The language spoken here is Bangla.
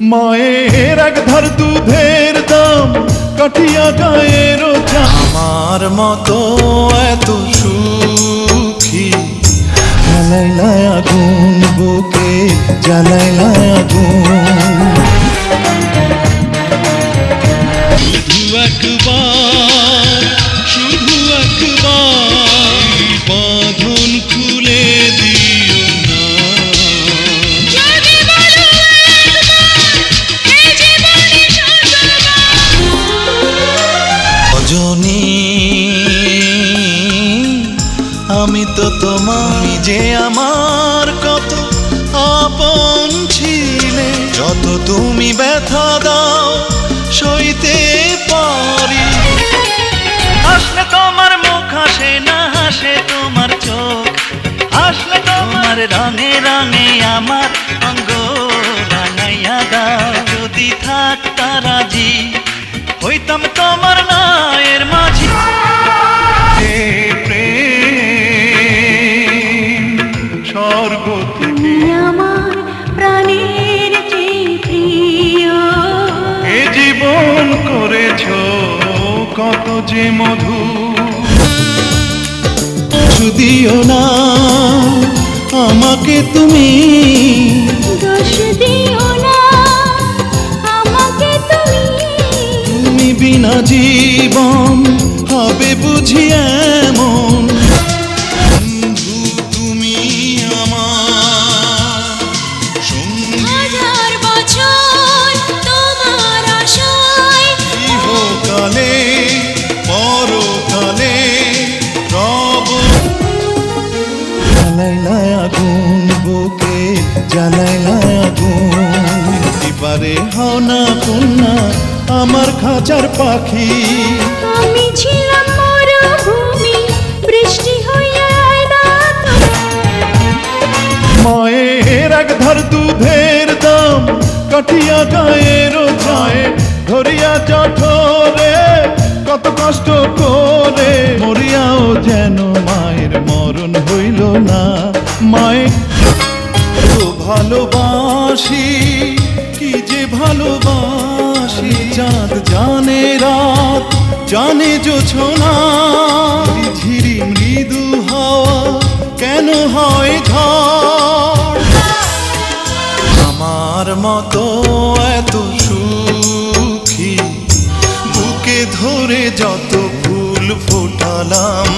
মায়ের এক ধার দুধের দাম কাটিয়া গায়ের আমার মতো এত সুখী। জ্বালাইলা আগুন বুকে জ্বালাইলা আগুন। রজনী আমি তো তোমার যে আমার কত আপন ছিলে, যত তুমি ব্যথা দাও, সইতে পারি। আসলে তোমার মুখ হাসে না হাসে তোমার চোখ। আসলে তোমার রঙে রঙে আমার অঙ্গ রাঙাইয়া দাও। যদি থাকতা রাজি, হইতাম তোমার স্বর্গ থেকে আমার প্রাণের চেয়ে প্রিয়। এ জীবন করেছ কত যে মধু। যদিও না আমাকে তুমি দোষ দিও না আমাকে তুমি। তুমি বিনা জীবন হবে বুঝি জ্বালাইলা আগুন বুকে জ্বালাইলা আগুন। এবারে হও না কন্যা আমার খাঁচার পাখি। আমি ছিলাম মরুভূমি বৃষ্টি মায়ের এক ধার দুধের দাম কাঠিয়া গায়ের যায় ধরিয়া জঠরে কত কষ্ট করে মরিয়াও যেন মায়ের মরণ হইল না, মায়ের ভালোবাসি, কি যে ভালোবাসি। চাঁদ জানে রাত, জানে জোছনা ঝিরি মৃদু হাওয়া কেন হয় ঝড়? আমার মতো এত সুখী, বুকে ধরে যত ফুল ফোটালাম